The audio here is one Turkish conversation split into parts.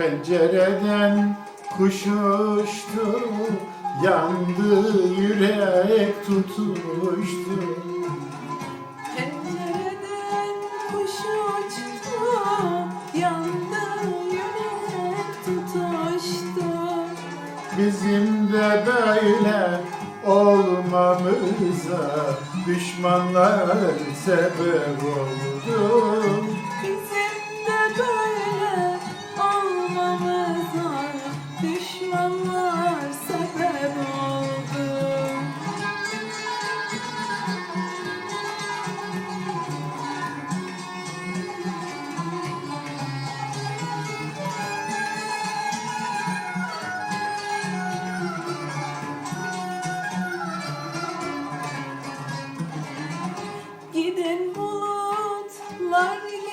Pencereden kuş uçtu Yandı yürek tutuştu Pencereden kuş uçtu, yandı yürek tutuştu. Bizim de böyle olmamıza Düşmanlar sebep oldu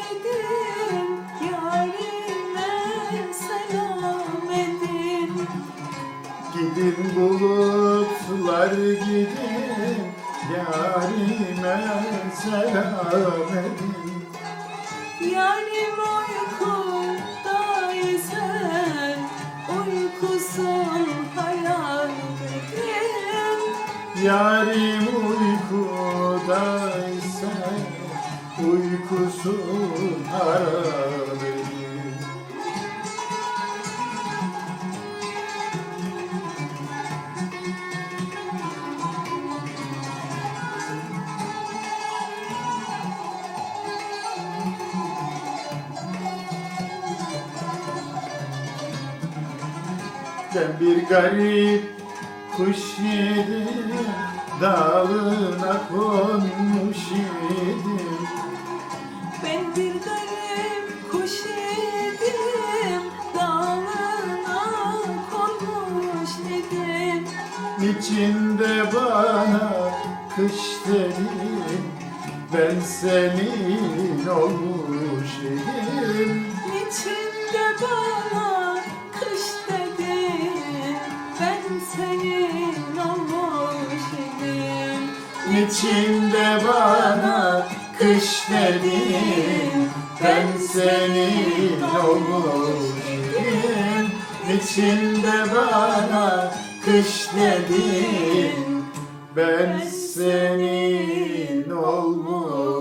gidin Yarime selam edin. Gidin bulutlar gidin Yarime selam edin. Yarim uykuda ise Uykusun hayal edin Yarim uykudaysa Uykusun harap edin Ben bir garip kuş yedim Dalına konmuş yedim İçinde bana kış dedin Ben senin olmuş idim. İçinde bana kış dedin Ben senin olmuş idim. İçinde bana kış dedin Ben senin olmuş idim İçinde bana kış dedin. Ben senin olmuş